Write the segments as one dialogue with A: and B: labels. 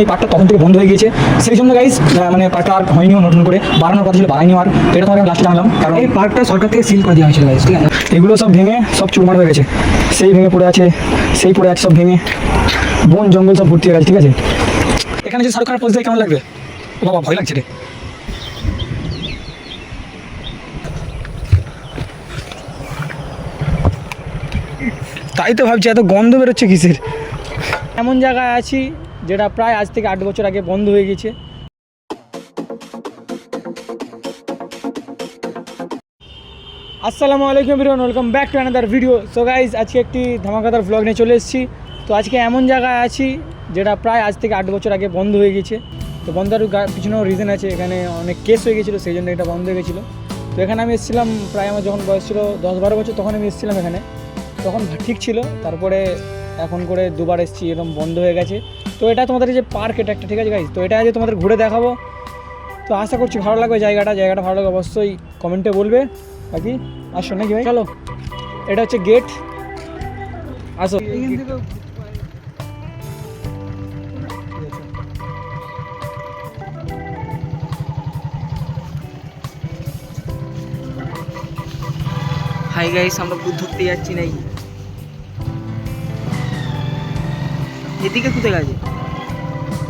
A: এই পার্কটা তখন থেকে বন্ধ হয়ে গিয়েছে। সেই জন্য গাইজ মানে পার্কটা আর হয়নিও নতুন করে। বাড়ানোর কথা ছিল বাড়াইনি আর। তো এটা তোমাকে লাস্টে জানলাম কারণ
B: এই পার্কটা সরকার থেকে সিল করে দেওয়া হয়েছিল guys, ঠিক আছে?
A: এগুলো সব ভেঙে সব চুরমার হয়ে গেছে। সেই ভেঙে পড়ে আছে সেই পড়ে আছে সব ভেঙে। বন জঙ্গল সব ভর্তি হয়ে গেছে ঠিক আছে? এখানে যে সরকার পৌঁছে কেমন লাগবে? ও বাবা ভয় লাগছে রে। তাই তো ভাবছি এত গন্ধ বেরোচ্ছে কিসের? এমন জায়গায় আছি যেটা প্রায় আজ থেকে আট বছর আগে বন্ধ হয়ে গেছে। আসসালামু আলাইকুম বিরিয়ান welcome back to another video so guys আজকে একটি ধামাকাদার ভ্লগ নিয়ে চলে এসেছি। তো আজকে এমন জায়গায় আছি যেটা প্রায় আজ থেকে আট বছর আগে বন্ধ হয়ে গেছে। তো বন্ধের পিছনেও রিজন আছে, এখানে অনেক কেস হয়ে গেছিল, সেই জন্য এটা বন্ধ হয়ে গেছিল। তো এখানে আমি এসেছিলাম, প্রায় আমার যখন বয়স ছিল দশ বারো বছর, তখন আমি এসেছিলাম এখানে। তখন ঠিক ছিল, তারপরে এখন করে দুবার এসেছি, এরকম বন্ধ হয়ে গেছে। তো এটা তোমাদের এই যে পার্ক এটা একটা ঠিক আছে গাইজ তো এটা আজ তোমাদের ঘুরে দেখাবো। তো আশা করছি ভালো লাগবে জায়গাটা জায়গাটা ভালো লাগবে অবশ্যই কমেন্টে বলবে। বাকি আসো নাকি ভাই? চলো। এটা হচ্ছে গেট আসো।
B: হাই গাইস আমরা বুদ্ধ যাচ্ছি নাই এদিকে কোথায় গেছে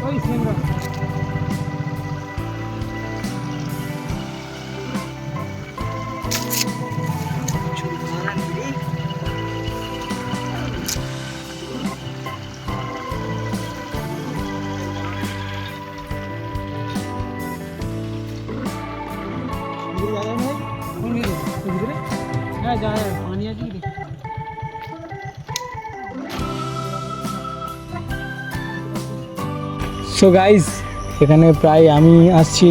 A: ওই সিংড়া সো গাইজ এখানে প্রায় আমি আসছি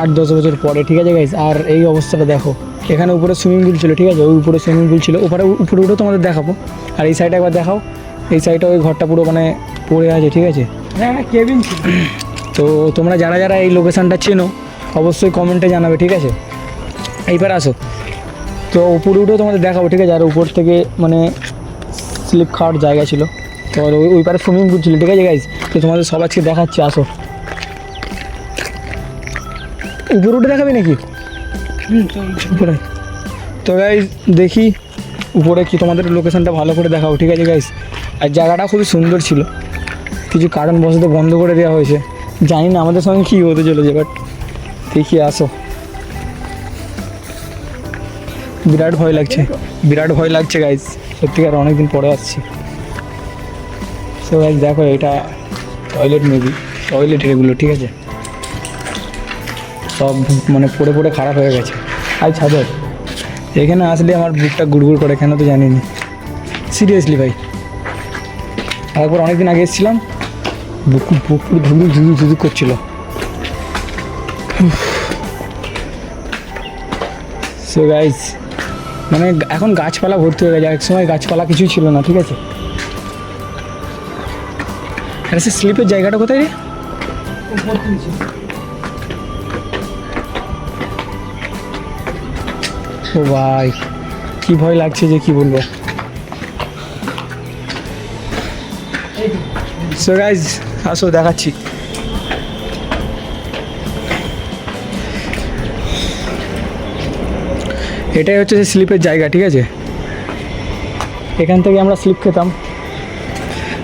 A: আট দশ বছর পরে ঠিক আছে গাইজ আর এই অবস্থাটা দেখো। এখানে উপরে সুইমিং পুল ছিল ঠিক আছে? ওই উপরে সুইমিং পুল ছিল। উপরে উপরে উঠে তোমাদের দেখাবো। আর এই সাইডে একবার দেখাও। এই সাইডে ওই ঘরটা পুরো মানে পড়ে আছে ঠিক আছে? হ্যাঁ কেবিন তো তোমরা যারা যারা এই লোকেশানটা চেনো অবশ্যই কমেন্টে জানাবে ঠিক আছে? এইবার আসো। তো উপরে উঠেও তোমাদের দেখাবো ঠিক আছে? আর উপর থেকে মানে স্লিপ খাওয়ার জায়গা ছিল। তো আর ওই ওই পারে সুইমিং পুল ছিল ঠিক আছে গাইজ তো তোমাদের সব আজকে দেখাচ্ছি, আসো। উপরে উঠে দেখাবে নাকি? তো গাইজ দেখি উপরে কি তোমাদের লোকেশানটা ভালো করে দেখাও, ঠিক আছে গাইজ আর জায়গাটা খুবই সুন্দর ছিল। কিছু কারণবশত বন্ধ করে দেওয়া হয়েছে। জানি না আমাদের সঙ্গে কী হতে চলেছে বাট দেখি, আসো। বিরাট ভয় লাগছে। বিরাট ভয় লাগছে গাইজ সত্যিকার অনেকদিন পরে আসছি। সো গাইজ দেখো, এটা টয়লেট মেবি টয়লেট এগুলো, ঠিক আছে? সব মানে পড়ে পড়ে খারাপ হয়ে গেছে। আই ছাদের। এখানে আসলে আমার বুকটা গুড়গুড় করে, কেন তো জানিনি। সিরিয়াসলি ভাই। একবার অনেকদিন আগে এসেছিলাম, বুক বুক পুরো ধুকু ধুকু ধুকু করছিল। সো গাইজ মানে এখন গাছপালা ভর্তি হয়ে গেছে এক সময় গাছপালা কিছুই ছিল না, ঠিক আছে? আরে সে স্লিপের জায়গাটা কোথায় রে? ও ভাই, কি ভয় লাগছে যে কি বলব? সো গাইজ আসো, দেখাচ্ছি। এটাই হচ্ছে সেই স্লিপের জায়গা, ঠিক আছে? এখান থেকে আমরা স্লিপ খেতাম।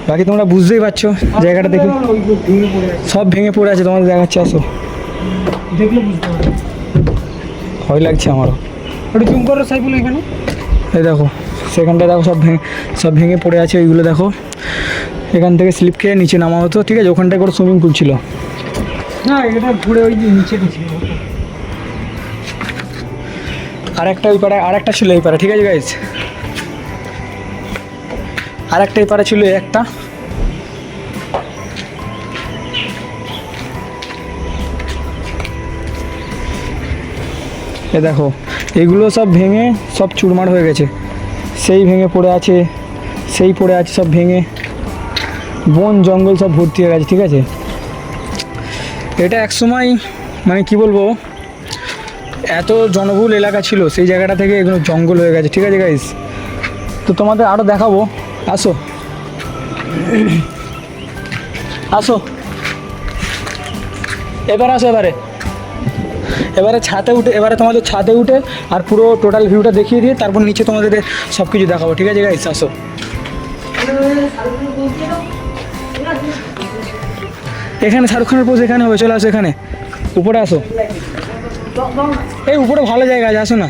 A: বাকি তোমরা বুঝতেই পারছ জায়গাটা দেখে। সব ভেঙে পড়ে আছে তোমাদের দেখাচ্ছে আসো।
B: দেখলে বুঝতে পারবে।
A: ভয় লাগছে আমারও।
B: একটু জুম করো সাইফুল এখানে।
A: এই দেখো সেখানটা দেখো সব ভেঙে সব ভেঙে পড়ে আছে ওইগুলো দেখো। এখান থেকে স্লিপ খেয়ে নিচে নামা হতো ঠিক আছে? ওখানটায় করে সুইমিং পুল ছিল।
B: না এটা ঘুরে ওই নিচে নিচে
A: আর একটা ওই পাড়ায় আর একটা ছিল এই পাড়ায় ঠিক আছে গাইজ আর একটা এই পাড়া ছিল একটা। এ দেখো, এগুলো সব ভেঙে সব চুরমার হয়ে গেছে। সেই ভেঙে পড়ে আছে, সেই পড়ে আছে সব ভেঙে। বন, জঙ্গল সব ভর্তি হয়ে গেছে, ঠিক আছে? এটা এক সময় মানে কি বলব, এত জনবহুল এলাকা ছিল, সেই জায়গাটা থেকে এগুলো জঙ্গল হয়ে গেছে, ঠিক আছে গাইস তো তোমাদের আরও দেখাবো। আসো। আসো। এবার আসো এবারে। এবারে ছাদে উঠে, এবারে তোমাদের ছাদে উঠে আর পুরো টোটাল ভিউটা দেখিয়ে দিয়ে তারপর নিচে তোমাদের সব কিছু দেখাবো। ঠিক আছে গাইস আসো। এখানে শাহরুখ খানের পোজ এখানে হবে, চলে আসো এখানে। উপরে আসো। এই উপরে ভালো জায়গা আছে, আসো না।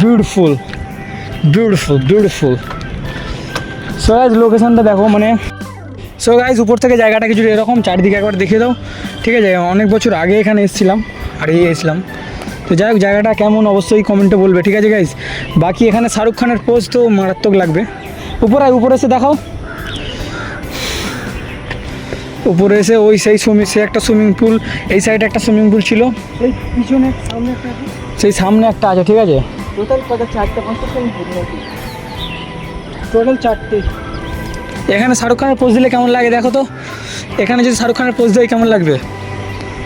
A: Beautiful beautiful beautiful so guys লোকেশনটা দেখো মানে সো গাইজ উপর থেকে জায়গাটা কিছু এরকম চারিদিকে একবার দেখিয়ে দাও। ঠিক আছে অনেক বছর আগে এখানে এসেছিলাম আর এই এসেছিলাম। তো যাই হোক জায়গাটা কেমন অবশ্যই কমেন্টে বলবে ঠিক আছে গাইজ বাকি এখানে শাহরুখ খানের পোজ তো মারাত্মক লাগবে। উপরে আয়, উপরে এসে দেখাও। উপরে এসে ওই সেই সুইমিং সে একটা সুইমিং পুল এই সাইডে একটা সুইমিং পুল ছিল।
B: এই পিছনে সামনে একটা
A: সেই সামনে একটা আছে ঠিক আছে?
B: টোটাল কত? চারটা পাঁচটা নাকি?
A: টোটাল চারটে। এখানে শাহরুখ খানের পোজ দিলে কেমন লাগে দেখো তো? এখানে যদি শাহরুখ খানের পোজ দেয় কেমন লাগবে?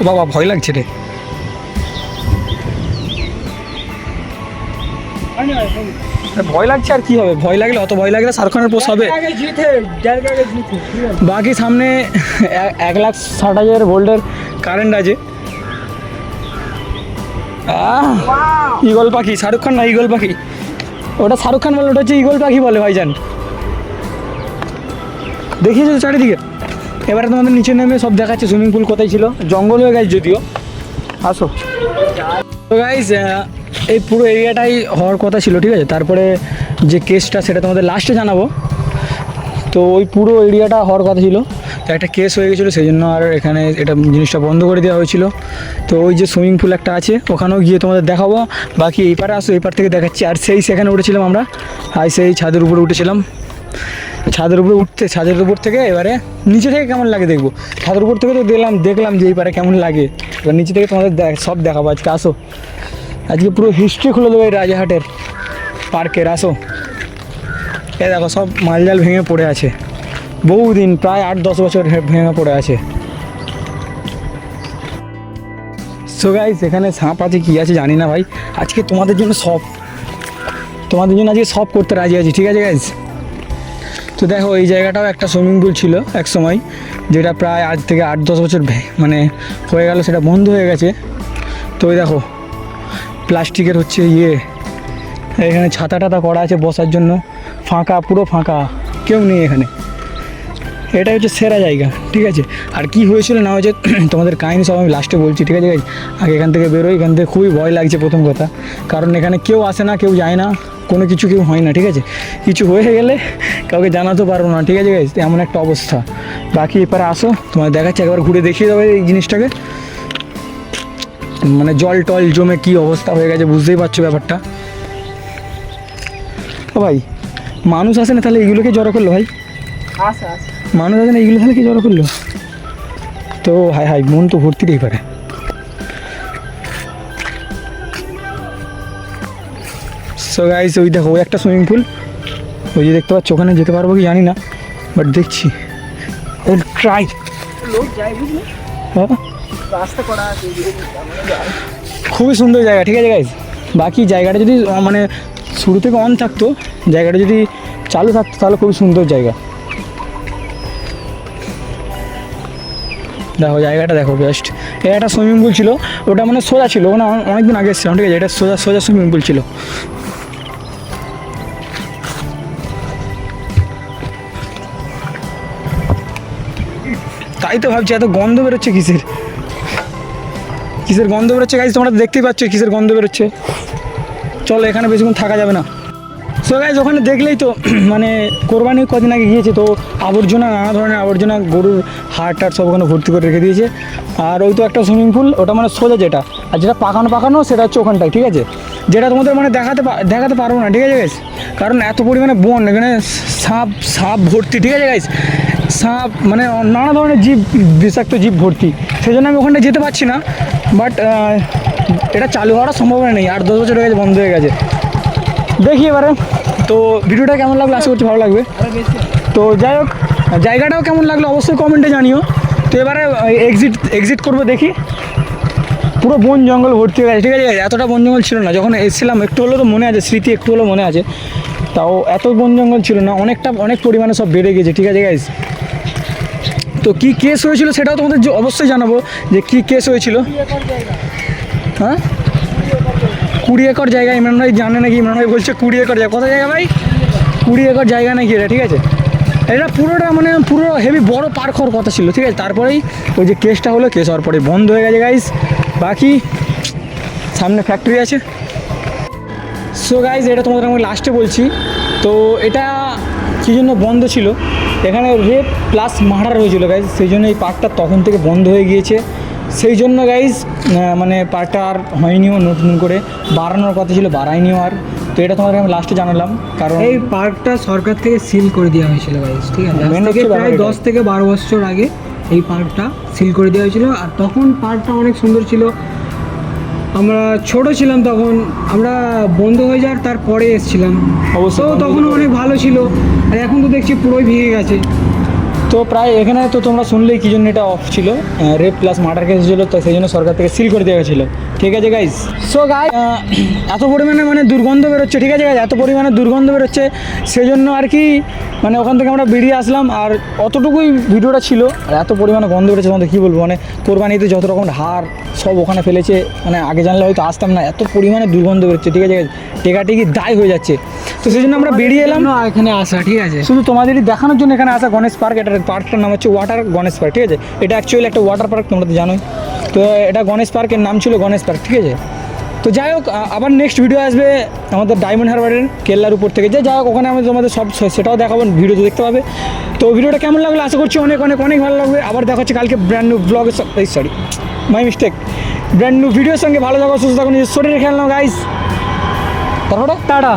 A: ও বাবা ভয় লাগছে রে। ভয় লাগছে আর কি হবে? ভয় লাগলে অত ভয় লাগলে শাহরুখ খানের পোজ হবে। বাকি সামনে এক লাখ ষাট হাজার ভোল্টের কারেন্ট আছে। ঈগল পাখি, শাহরুখ খান না ঈগল পাখি? ওটা শাহরুখ খান বলে, ওটা হচ্ছে ঈগল পাখি বলে ভাইজান। দেখিয়েছো চারিদিকে? এবারে তোমাদের নিচে নেমে সব দেখাচ্ছে সুইমিং পুল কোথায় ছিল। জঙ্গল হয়ে গেছে যদিও। আসো। গাইজ এই পুরো এরিয়াটাই হওয়ার কথা ছিল, ঠিক আছে? তারপরে যে কেসটা সেটা তোমাদের লাস্টে জানাব। তো ওই পুরো এরিয়াটা হওয়ার কথা ছিল। তো একটা কেস হয়ে গেছিল সেই জন্য আর এখানে এটা জিনিসটা বন্ধ করে দেওয়া হয়েছিল। তো ওই যে সুইমিং পুল একটা আছে, ওখানেও গিয়ে তোমাদের দেখাবো। বাকি এই পারে আসো, এই পার থেকে দেখাচ্ছি। আর সেই সেখানে উঠেছিলাম আমরা। আর সেই ছাদের উপরে উঠেছিলাম। ছাদের উপরে উঠতে, ছাদের উপর থেকে এবারে নিচে থেকে কেমন লাগে দেখব? ছাদের উপর থেকে তো দেখলাম দেখলাম যে এই পারে কেমন লাগে। এবার নিচে থেকে তোমাদের সব দেখাবো। আজকে আসো। আজকে পুরো হিস্ট্রি খুলে দেবো এই রাজাহাটের পার্কের। আসো। এ দেখো, সব মালজাল ভেঙে পড়ে আছে। বহুদিন, প্রায় আট দশ বছর ভেঙে পড়ে আছে। সো গাইস এখানে সাপ আছে, কি আছে জানি না ভাই। আজকে তোমাদের জন্য সব তোমাদের জন্য আজকে সব করতে রাজি আছি, ঠিক আছে গাইস তো দেখো, এই জায়গাটাও একটা সুইমিং পুল ছিল এক সময়, যেটা প্রায় আজ থেকে আট দশ বছর মানে হয়ে গেল, সেটা বন্ধ হয়ে গেছে। তো ওই দেখো, প্লাস্টিকের হচ্ছে ইয়ে। এখানে ছাতা টাতা করা আছে বসার জন্য, ফাঁকা, পুরো ফাঁকা, কেউ নেই এখানে। এটা হচ্ছে সেরা জায়গা, ঠিক আছে? আর কি হয়েছিল না হয়েছে, তোমাদের কাহিনী সব আমি লাস্টে বলছি, ঠিক আছে? আগে এখান থেকে বেরোই, এখান থেকে খুবই ভয় লাগছে প্রথম কথা। কারণ এখানে কেউ আসে না, কেউ যায় না, কোনো কিছু কেউ হয় না, ঠিক আছে? কিছু হয়ে গেলে কাউকে জানাতে পারব না, ঠিক আছে এমন একটা অবস্থা। বাকি এপারে আসো তোমার দেখাচ্ছি, একবার ঘুরে দেখিয়ে দেবে এই জিনিসটাকে। মানে জল টল জমে কি অবস্থা হয়ে গেছে, বুঝতেই পারছ ব্যাপারটা? ও ভাই, মানুষ আসে না তাহলে এগুলোকে জড়ো করল ভাই?
B: আচ্ছা আচ্ছা
A: মানুষ আসে না, এগুলো তাহলে কি জড়ো করল? তো হাই হাই মন তো ভর্তিতেই পারে সো গাইস ওই দেখো, ওই একটা সুইমিং পুল ওই যে দেখতে পাচ্ছ, ওখানে যেতে পারব কি জানি না বাট দেখছি। ট্রাই
B: আছে যায়।
A: খুবই সুন্দর জায়গা, ঠিক আছে গাইজ বাকি জায়গাটা যদি মানে শুরু থেকে অন থাকতো, জায়গাটা যদি চালু থাকতো, তাহলে খুবই সুন্দর জায়গা। দেখো, জায়গাটা দেখো বেস্ট এটা একটা সুইমিং পুল ছিল, ওটা মানে সোজা ছিল, ওখানে অনে- অনেকদিন আগে এসেছিলাম, ঠিক আছে? এটা সোজা সোজা সুইমিং পুল ছিল। তাই তো ভাবছি, এত গন্ধ বেরোচ্ছে কিসের? কিসের গন্ধ বেরোচ্ছে? গাইজ তোমরা দেখতেই পাচ্ছ কিসের গন্ধ বেরোচ্ছে। চলো, এখানে বেশিক্ষণ থাকা যাবে না। সো গাইজ ওখানে দেখলেই তো মানে কোরবানি কদিন আগে গিয়েছে, তো আবর্জনা, নানা ধরনের আবর্জনা, গরুর হাড় টাট সব ওখানে ভর্তি করে রেখে দিয়েছে। আর ওই তো একটা সুইমিং পুল ওটা মানে সোজা যেটা। আর যেটা পাকানো পাকানো, সেটা হচ্ছে ওখানটায়, ঠিক আছে? যেটা তোমাদের মানে দেখাতে দেখাতে পারব না, ঠিক আছে গাইজ কারণ এত পরিমাণে বন, এখানে সাপ সাপ ভর্তি, ঠিক আছে গাইজ সাপ মানে নানা ধরনের জীব, বিষাক্ত জীব ভর্তি। সেই জন্য আমি ওখানটা যেতে পারছি না বাট এটা চালু হওয়ার সম্ভাবনা নেই, আর দশ বছর হয়ে গেছে, বন্ধ হয়ে গেছে। দেখি এবারে। তো ভিডিওটা কেমন লাগল? আশা করছি ভালো লাগবে। তো যাই হোক, জায়গাটাও কেমন লাগল অবশ্যই কমেন্টে জানিও। তো এবারে এক্সিট এক্সিট করব দেখি। পুরো বন জঙ্গল ভর্তি হয়ে গেছে। ঠিক আছে, এতটা বন জঙ্গল ছিল না। যখন এসেছিলাম, একটু হলেও তো মনে আছে, স্মৃতি একটু হলেও মনে আছে। তাও এত বন জঙ্গল ছিল না, অনেকটা, অনেক পরিমাণে সব বেড়ে গেছে। ঠিক আছে গাইজ তো কি কেস হয়েছিল সেটাও তোমাদের অবশ্যই জানাব যে কি কেস হয়েছিল। হ্যাঁ? কুড়ি একর জায়গা ইমরান ভাই জানে নাকি? ইমরান ভাই বলছে কুড়ি একর জায়গা। কত জায়গা ভাই? কুড়ি একর জায়গা নাকি এটা, ঠিক আছে? এটা পুরোটা মানে পুরো হেভি বড় পার্ক হওয়ার কথা ছিল, ঠিক আছে? তারপরেই ওই যে কেসটা হলো, কেস হওয়ার পরে বন্ধ হয়ে গেছে গাইস বাকি সামনে ফ্যাক্টরি আছে। সো গাইজ এটা তোমাদের আমি লাস্টে বলছি। তো এটা কী জন্য বন্ধ ছিল? এখানে রেপ প্লাস মার্ডার হয়েছিল গাইজ সেই জন্য এই পার্কটা তখন থেকে বন্ধ হয়ে গিয়েছে। সেই জন্য গাইজ মানে পার্কটা আর হয়নিও নতুন করে। বাড়ানোর কথা ছিল বাড়ায়নিও আর। তো এটা তোমাদের আমি লাস্টে জানালাম কারণ
C: এই পার্কটা সরকার থেকে সিল করে দেওয়া হয়েছিল গাইস ঠিক আছে? প্রায় দশ থেকে বারো বছর আগে এই পার্কটা সিল করে দেওয়া হয়েছিল। আর তখন পার্কটা অনেক সুন্দর ছিল। আমরা ছোট ছিলাম তখন আমরা বন্ধ হয়ে যাওয়ার তারপরে এসেছিলাম।
A: অবশ্যই
C: তো তখন অনেক ভালো ছিল। আর এখন তো দেখছি পুরোই ভেঙে গেছে।
A: তো প্রায় এখানে তো তোমরা শুনলেই কী জন্য এটা অফ ছিল রেপ প্লাস মার্ডার কেস ছিল, তো সেই জন্য সরকার থেকে সিল করে দেওয়া হয়েছিল। ঠিক আছে গাইজ সো গাই এত পরিমাণে মানে দুর্গন্ধ বেরোচ্ছে, ঠিক আছে গাইজ এত পরিমাণে দুর্গন্ধ বেরোচ্ছে সেই জন্য আর কি মানে ওখান থেকে আমরা বেরিয়ে আসলাম, আর অতটুকুই ভিডিওটা ছিল, আর এত পরিমাণে গন্ধ বেরোচ্ছে, তোমাদের কী বলব? মানে কোরবানিতে যত রকম হার সব ওখানে ফেলেছে মানে আগে জানলে হয়তো আসতাম না, এত পরিমাণে দুর্গন্ধ বেরোচ্ছে, ঠিক আছে? টেকাটেকি দায় হয়ে যাচ্ছে। তো সেই জন্য আমরা বেরিয়ে এলাম।
C: না এখানে আসা ঠিক আছে?
A: শুধু তোমাদেরই দেখানোর জন্য এখানে আসা গণেশ পার্ক। এটার পার্কটার নাম হচ্ছে ওয়াটার গণেশ পার্ক ঠিক আছে? এটা অ্যাকচুয়ালি একটা ওয়াটার পার্ক তোমরা তো জানোই। তো এটা গণেশ পার্কের নাম ছিল গণেশ পার্ক ঠিক আছে? তো যাই হোক আবার নেক্সট ভিডিও আসবে আমাদের ডায়মন্ড হারবারের কেল্লার উপর থেকে। যে যাই হোক ওখানে আমি তোমাদের সব সেটাও দেখাবো ভিডিওতে দেখতে পাবে। তো ভিডিওটা কেমন লাগল? আশা করছি অনেক অনেক অনেক ভালো লাগবে। আবার দেখা হচ্ছে কালকে ব্র্যান্ড নিউ ব্লগের এই sorry my mistake brand new ভিডিওর সঙ্গে ভালো থাকো সুস্থ থাকো নিজের শরীরে খেয়াল নাও গাইস তারপরে? টাটা।